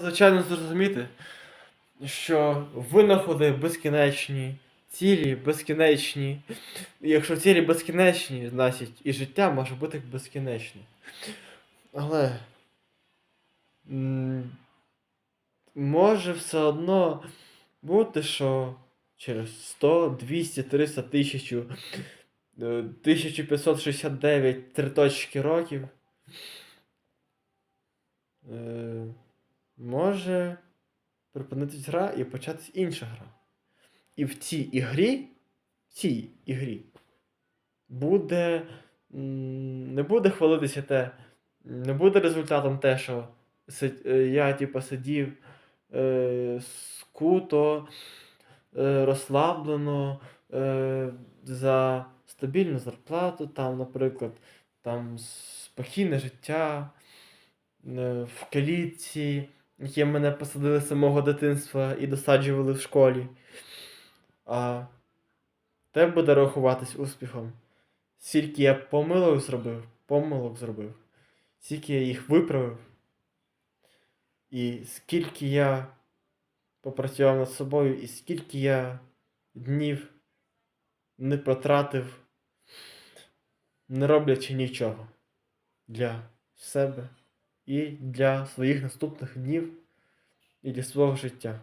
звичайно, зрозуміти, що винаходи безкінечні, цілі безкінечні. Якщо цілі безкінечні, значить і життя може бути безкінечне. Але може все одно бути, що через 100, 200, 300, 1000, е, 1569 три точки років е, може припинитись гра і початись інша гра. І в цій ігрі, в цій ігрі буде. Не буде хвалитися те, не буде результатом те, що е, я, типу, сидів е, скуто, е, розслаблено е, за стабільну зарплату, там, наприклад, там спокійне життя е, в калітці, яке мене посадили з самого дитинства і досаджували в школі. А те буде рахуватись успіхом. Скільки я помилок зробив, помилок зробив, скільки я їх виправив, і скільки я попрацював над собою, і скільки я днів не потратив, не роблячи нічого для себе і для своїх наступних днів і для свого життя.